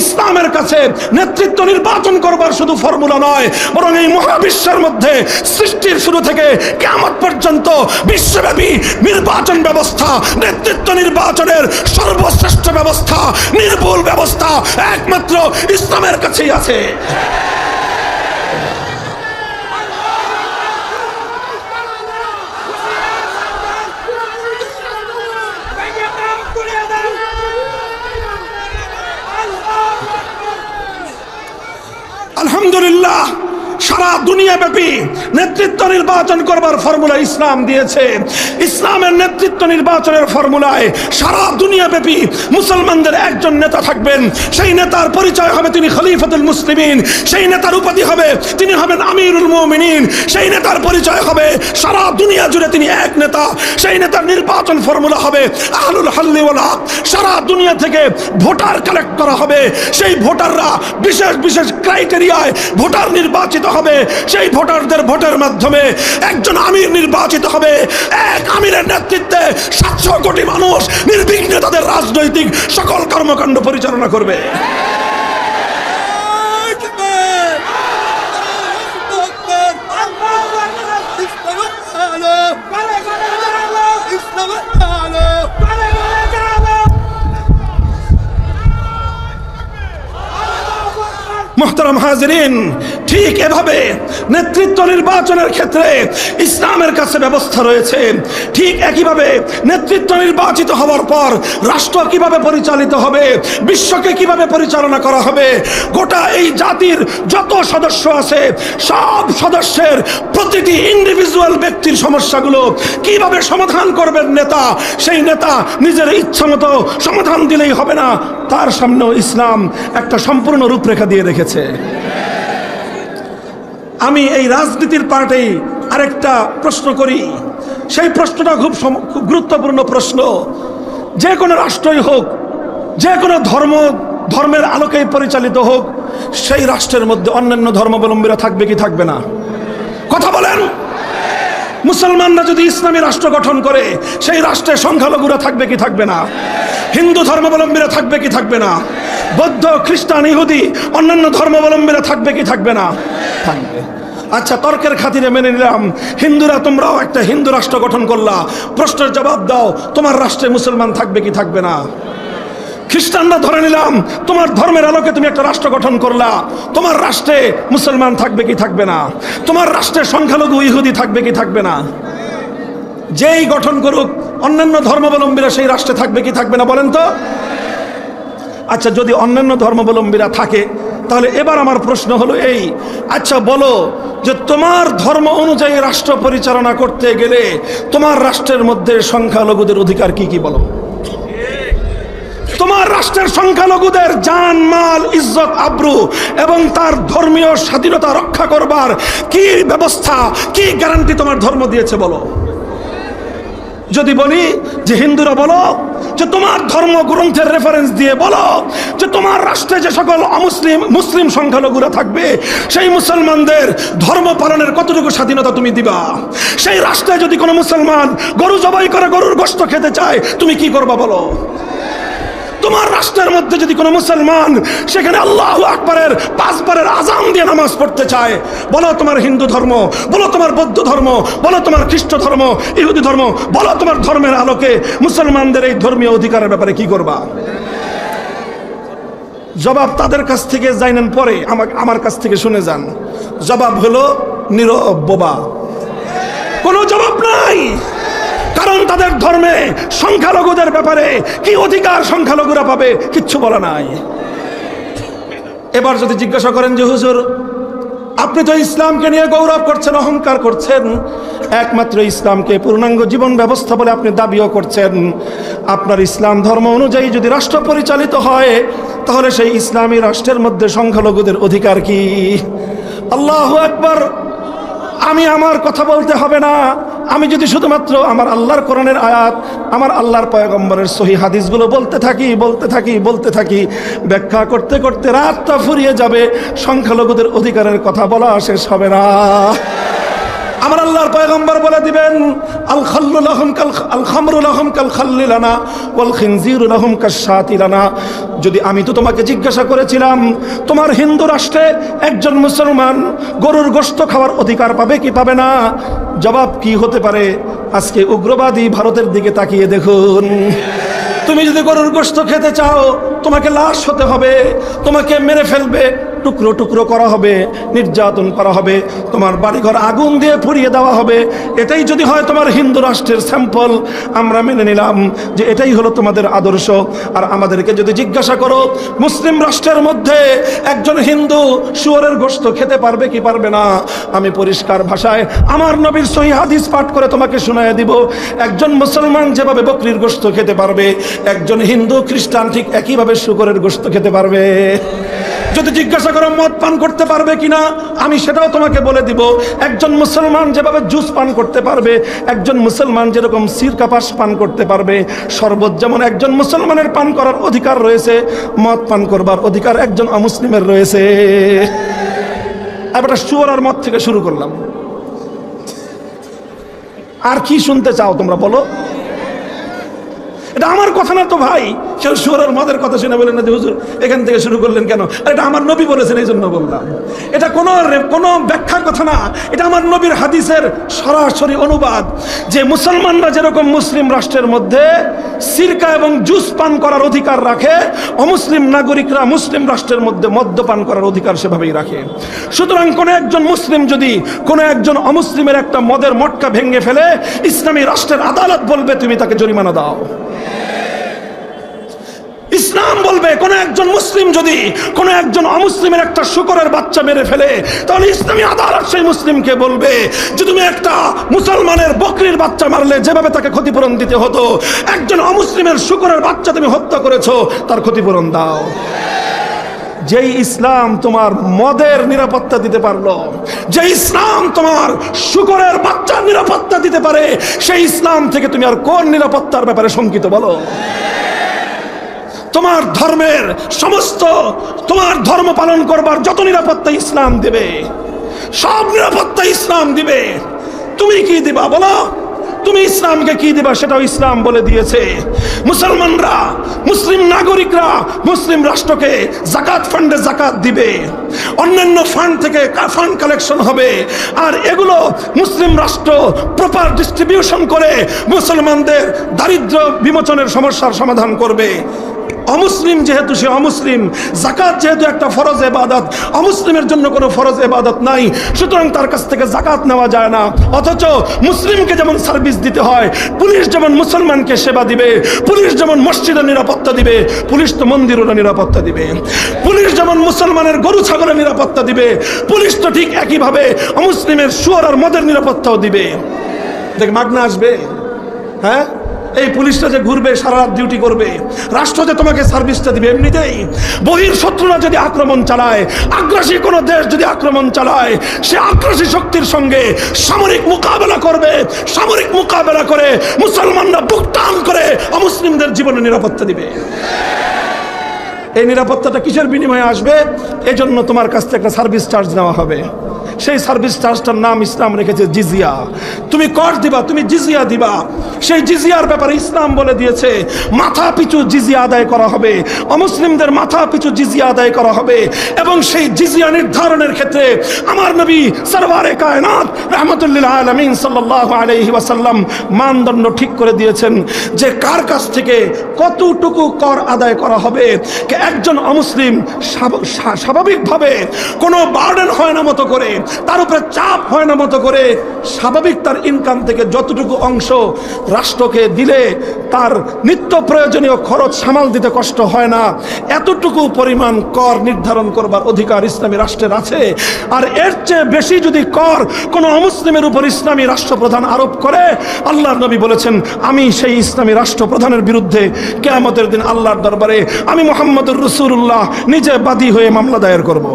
ইসলামের কাছে নেতৃত্ব নির্বাচন করবার শুধু ফর্মুলা নয়, বরং এই মহাবিশ্বের মধ্যে সৃষ্টির শুরু থেকে কেমন পর্যন্ত বিশ্বব্যাপী নির্বাচন ব্যবস্থা, নেতৃত্ব নির্বাচনের সর্বশ্রেষ্ঠ ব্যবস্থা, নির্ভুল ব্যবস্থা একমাত্র ইসলামের কাছেই আছে। আলহামদুলিল্লাহ সারা দুনিয়া ব্যাপী নেতৃত্ব নির্বাচন করবার ফর্মুলা ইসলাম দিয়েছে। ইসলামের নেতৃত্ব নির্বাচনের ফর্মুলায় সারা দুনিয়া ব্যাপী মুসলমানদের একজন নেতা থাকবেন। সেই নেতার পরিচয় হবে তিনি খলিফাতুল মুসলিমিন। সেই নেতার উপাধি হবে তিনি হবেন আমিরুল মুমিনিন। সেই নেতার পরিচয় হবে সারা দুনিয়া জুড়ে তিনি এক নেতা। সেই নেতার নির্বাচন ফর্মুলা হবে আহলুল হাল্লি ওয়াল হক। সারা দুনিয়া থেকে ভোটার কালেক্ট করা হবে। সেই ভোটাররা বিশেষ বিশেষ ক্রাইটেরিয়ায় ভোটার নির্বাচিত হবে। সেই ভোটারদের ভোটের মাধ্যমে একজন আমির নির্বাচিত হবে। এক আমিরের নেতৃত্বে সাতশো কোটি মানুষ নির্বিঘ্নে তাদের রাজনৈতিক সকল কর্মকাণ্ড পরিচালনা করবে। মোহতারাম হাজরিন, ঠিক এভাবে নেতৃত্ব নির্বাচনের ক্ষেত্রে ইসলামের কাছে ব্যবস্থা রয়েছে। ঠিক একইভাবে নেতৃত্ব নির্বাচিত হওয়ার পর রাষ্ট্র কীভাবে পরিচালিত হবে, বিশ্বকে কীভাবে পরিচালনা করা হবে, গোটা এই জাতির যত সদস্য আছে, সব সদস্যের প্রতিটি ইন্ডিভিজুয়াল ব্যক্তির সমস্যাগুলো কীভাবে সমাধান করবেন নেতা, সেই নেতা নিজের ইচ্ছা মতো সমাধান দিলেই হবে না। তার সামনেও ইসলাম একটা সম্পূর্ণ রূপরেখা দিয়ে রেখেছে। আমি এই রাজনীতির পার্টেই আরেকটা প্রশ্ন করি। সেই প্রশ্নটা খুব খুব গুরুত্বপূর্ণ প্রশ্ন। যে কোনো রাষ্ট্রই হোক, যে কোনো ধর্ম, ধর্মের আলোকেই পরিচালিত হোক, সেই রাষ্ট্রের মধ্যে অন্যান্য ধর্মাবলম্বীরা থাকবে কি থাকবে না? কথা বলেন! মুসলমানরা যদি ইসলামী রাষ্ট্র গঠন করে, সেই রাষ্ট্রে সংখ্যালঘুরা থাকবে কি থাকবে না? হিন্দু ধর্মাবলম্বীরা থাকবে কি থাকবে না? বৌদ্ধ, খ্রিস্টান, ইহুদি, অন্যান্য ধর্মাবলম্বীরা থাকবে কি থাকবে না? থাকবে। আচ্ছা তর্কের খাতিরে মেনে নিলাম। হিন্দুরা, তোমরাও একটা হিন্দু রাষ্ট্র গঠন করলা। প্রশ্নের জবাব দাও, তোমার রাষ্ট্রে মুসলমান থাকবে কি থাকবে না? খ্রিস্টানরা ধরে নিলাম, তোমার ধর্মের আলোকে তুমি একটা রাষ্ট্র গঠন করলা। তোমার রাষ্ট্রে মুসলমান থাকবে কি থাকবে না? তোমার রাষ্ট্রে সংখ্যালঘু ইহুদি থাকবে কি থাকবে না? যেই গঠন করুক, অন্যান্য ধর্মাবলম্বীরা সেই রাষ্ট্রে থাকবে কি থাকবে না বলেন তো? আচ্ছা যদি অন্যান্য ধর্মাবলম্বীরা থাকে, তাহলে এবার আমার প্রশ্ন হলো এই। আচ্ছা বলো যে তোমার ধর্ম অনুযায়ী রাষ্ট্র পরিচালনা করতে গেলে তোমার রাষ্ট্রের মধ্যে সংখ্যালঘুদের অধিকার কি কি বলো? তোমার রাষ্ট্রের সংখ্যালঘুদের জান, মাল, ইজ্জত, আব্রু এবং তার ধর্মীয় স্বাধীনতা রক্ষা করবার কি ব্যবস্থা, কি গ্যারান্টি তোমার ধর্ম দিয়েছে বলো। যদি বলি যে হিন্দুরা বলো, যে তোমার ধর্ম গ্রন্থের রেফারেন্স দিয়ে বলো, যে তোমার রাষ্ট্রে যে সকল অমুসলিম, মুসলিম সংখ্যালঘুরা থাকবে, সেই মুসলমানদের ধর্ম পালনের কতটুকু স্বাধীনতা তুমি দিবা? সেই রাষ্ট্রে যদি কোনো মুসলমান গরু জবাই করে গরুর গোশত খেতে চায়, তুমি কি করবা বলো? তোমার রাষ্ট্রের মধ্যে যদি কোনো মুসলমান সেখানে আল্লাহ আকবরের পাঁচবারের আজাম দিয়ে নামাজ পড়তে চায়, বলো তোমার হিন্দু ধর্ম, বলো তোমার বৌদ্ধ ধর্ম, বলো তোমার খ্রিস্ট ধর্ম, ইহুদি ধর্ম, বলো তোমার ধর্মের আলোকে মুসলমানদের এই ধর্মীয় অধিকারের ব্যাপারে কি করবা? জবাব তাদের কাছ থেকে জানেন পরে আমার আমার কাছ থেকে শুনে যান। জবাব হলো নীরব বোবা কোনো জবাব নাই। কারণ তাদের ধর্মে সংখ্যালঘুদের ব্যাপারে কি অধিকার সংখ্যালঘুরা পাবে কিচ্ছু বলা নাই। এবার যদি জিজ্ঞাসা করেন যে, হুজুর, আপনি তো ইসলামকে নিয়ে গৌরব করছেন, অহংকার করছেন, একমাত্র ইসলামকে পূর্ণাঙ্গ জীবন ব্যবস্থা বলে আপনি দাবিও করছেন, আপনার ইসলাম ধর্ম অনুযায়ী যদি রাষ্ট্র পরিচালিত হয়, তাহলে সেই ইসলামী রাষ্ট্রের মধ্যে সংখ্যালঘুদের অধিকার কি? আল্লাহ একবার আমি আমার কথা বলতে হবে না। আমি যদি শুধুমাত্র আমার আল্লাহর কোরআনের আয়াত, আমার আল্লাহর পয়গম্বরের সহি হাদিসগুলো বলতে থাকি বলতে থাকি বলতে থাকি, ব্যাখ্যা করতে করতে রাতটা ফুরিয়ে যাবে, সংখ্যালঘুদের অধিকারের কথা বলা শেষ হবে না। আমার আল্লাহর পয়গম্বর বলে দিবেন, আল খাল্লুল আহম কাল আল খামরুল আহম কাল খাল্লিলানা ওয়াল খিনজিরুল আহম কাশাতিলানা যদি আমি তো তোমাকে জিজ্ঞাসা করেছিলাম, তোমার হিন্দু রাষ্ট্রে একজন মুসলমান গরুর গোস্ত খাওয়ার অধিকার পাবে কি পাবে না? জবাব কি হতে পারে? আজকে উগ্রবাদী ভারতের দিকে তাকিয়ে দেখুন। তুমি যদি গরুর গোস্ত খেতে চাও, তোমাকে লাশ হতে হবে, তোমাকে মেরে ফেলবে টুকরো টুকরো করা হবে, নির্যাতন করা হবে, তোমার বাড়িঘর আগুন দিয়ে পুড়িয়ে দেওয়া হবে। এটাই যদি হয় তোমার হিন্দু রাষ্ট্রের স্যাম্পল, আমরা মেনে নিলাম যে এটাই হলো তোমাদের আদর্শ। আর আমাদেরকে যদি জিজ্ঞাসা করো, মুসলিম রাষ্ট্রের মধ্যে একজন হিন্দু শুয়োরের গোশত খেতে পারবে কি পারবে না, আমি পরিষ্কার ভাষায় আমার নবীর সহি হাদিস পাঠ করে তোমাকে শোনায় দিব। একজন মুসলমান যেভাবে বকরির গোশত খেতে পারবে, একজন হিন্দু খ্রিস্টান ঠিক একইভাবে শুকরের গোশত খেতে পারবে। যদি জিজ্ঞাসা করো, মদ পান করতে পারবে কিনা? আমি সেটাও তোমাকে বলে দিব। একজন মুসলমান যেভাবে জুস পান করতে পারবে, একজন মুসলমান যেরকম সিরকা পাস পান করতে পারবে শরবত যেমন একজন মুসলমানের পান করার অধিকার রয়েছে, মদ পান করবার অধিকার একজন অমুসলিমের রয়েছে। এবার শুয়ার আর মদ থেকে শুরু করলাম। আর কি শুনতে চাও তোমরা বলো? এটা আমার কথা না তো ভাই। কেউ সুরের মদের কথা শুনে বলেন না যে, হুজুর, এখান থেকে শুরু করলেন কেন? আর এটা আমার নবী বলেছেন, এই জন্য বললাম। এটা কোনো কোনো ব্যাখ্যার কথা না। এটা আমার নবীর হাদিসের সরাসরি অনুবাদ যে, মুসলমানরা যেরকম মুসলিম রাষ্ট্রের মধ্যে সিরকা এবং জুস পান করার অধিকার রাখে, অমুসলিম নাগরিকরা মুসলিম রাষ্ট্রের মধ্যে মদ্যপান করার অধিকার সেভাবেই রাখে। সুতরাং কোনো একজন মুসলিম যদি কোনো একজন অমুসলিমের একটা মদের মটকা ভেঙে ফেলে, ইসলামী রাষ্ট্রের আদালত বলবে, তুমি তাকে জরিমানা দাও। ইসলাম বলবে, কোন একজন মুসলিম যদি কোন একজন অমুসলিমের একটা শুকরের বাচ্চা মেরে ফেলে, তাহলে ইসলামী আদালত সেই মুসলিমকে বলবে যে তুমি একটা মুসলমানের বকরির বাচ্চা মারলে, যেভাবে তাকে ক্ষতিপূরণ দিতে হতো, একজন অমুসলিমের শুকরের বাচ্চা তুমি হত্যা করেছ, তার ক্ষতিপূরণ দাও। যেই ইসলাম তোমার মদের নিরাপত্তা দিতে পারল যে ইসলাম তোমার শুকরের বাচ্চার নিরাপত্তা দিতে পারে, সেই ইসলাম থেকে তুমি আর কোন নিরাপত্তার ব্যাপারে শঙ্কিত বলো? তোমার ধর্মের সমস্ত, তোমার ধর্ম পালন করবার যত নিরাপত্তা ইসলাম দেবে, সব নিরাপত্তা ইসলাম দিবে। তুমি কি দিবা বলো? তুমি ইসলামকে কি দিবা সেটাও ইসলাম বলে দিয়েছে। মুসলমানরা, মুসলিম নাগরিকরা মুসলিম রাষ্ট্রকে জাকাত ফান্ডে জাকাত দিবে। অন্যান্য ফান্ড থেকে ফান্ড কালেকশন হবে। আর এগুলো মুসলিম রাষ্ট্র প্রপার ডিস্ট্রিবিউশন করে মুসলমানদের দারিদ্র বিমোচনের সমস্যার সমাধান করবে। অমুসলিম যেহেতু সে অমুসলিম জাকাত যেহেতু একটা ফরজ এবাদত অমুসলিমের জন্য কোনো ফরজ এবাদত নাই, সুতরাং তার কাছ থেকে জাকাত নেওয়া যায় না। অথচ মুসলিমকে যেমন সার্ভিস দিতে হয়, পুলিশ যেমন মুসলমানকে সেবা দিবে, পুলিশ যেমন মসজিদের নিরাপত্তা দিবে, পুলিশ তো মন্দিরেরও নিরাপত্তা দিবে। পুলিশ যেমন মুসলমানের গরু ছাগলের নিরাপত্তা দিবে, পুলিশ তো ঠিক একইভাবে অমুসলিমের সুয়ার আর মদের নিরাপত্তাও দিবে। দেখ, মাগনা আসবে। হ্যাঁ? এই পুলিশটা যে ঘুরবে, সারা রাত ডিউটি করবে, রাষ্ট্র যে তোমাকে সার্ভিসটা দিবে এমনিতেই। বহির শত্রুরা যদি আক্রমণ চালায়, আগ্রাসী কোনো দেশ যদি আক্রমণ চালায়, সে আগ্রাসী শক্তির সঙ্গে সামরিক মোকাবেলা করবে, সামরিক মোকাবেলা করে মুসলমানরা বুক টান করে অমুসলিমদের জীবনে নিরাপত্তা দিবে। এই নিরাপত্তাটা কিসের বিনিময়ে আসবে? এজন্য তোমার কাছ থেকে একটা সার্ভিস চার্জ নেওয়া হবে। সেই সার্ভিস চার্জটার নাম ইসলাম রেখেছে জিজিয়া। তুমি কর দিবা, তুমি জিজিয়া দিবা। সেই জিজিয়ার ব্যাপারে ইসলাম বলে দিয়েছে, মাথা পিছু জিজিয়া আদায় করা হবে, অমুসলিমদের মাথা পিছু জিজিয়া আদায় করা হবে, এবং সেই জিজিয়া নির্ধারণের ক্ষেত্রে আমার নবী সরওয়ারে কায়নাত রহমতুল্লাহ আলমিন সাল্লাহ আলহি ওয়াসাল্লাম মানদণ্ড ঠিক করে দিয়েছেন যে কার কাছ থেকে কতটুকু কর আদায় করা হবে একজন অমুসলিম স্বাভাবিকভাবে কোনো বার্ডেন হয় না মতো করে তার উপরে চাপ হয় না মতো করে স্বাভাবিক তার ইনকাম থেকে যতটুকু অংশ রাষ্ট্রকে দিলে তার নিত্য প্রয়োজনীয় খরচ সামাল দিতে কষ্ট হয় না এতটুকু পরিমাণ কর নির্ধারণ করবার অধিকার ইসলামী রাষ্ট্রের আছে আর এর চেয়ে বেশি যদি কর কোনো অমুসলিমের উপর ইসলামী রাষ্ট্রপ্রধান আরোপ করে, আল্লাহর নবী বলেছেন, আমি সেই ইসলামী রাষ্ট্রপ্রধানের বিরুদ্ধে কেয়ামতের দিন আল্লাহর দরবারে আমি মোহাম্মদুর রসুল্লাহ নিজে বাদী হয়ে মামলা দায়ের করব।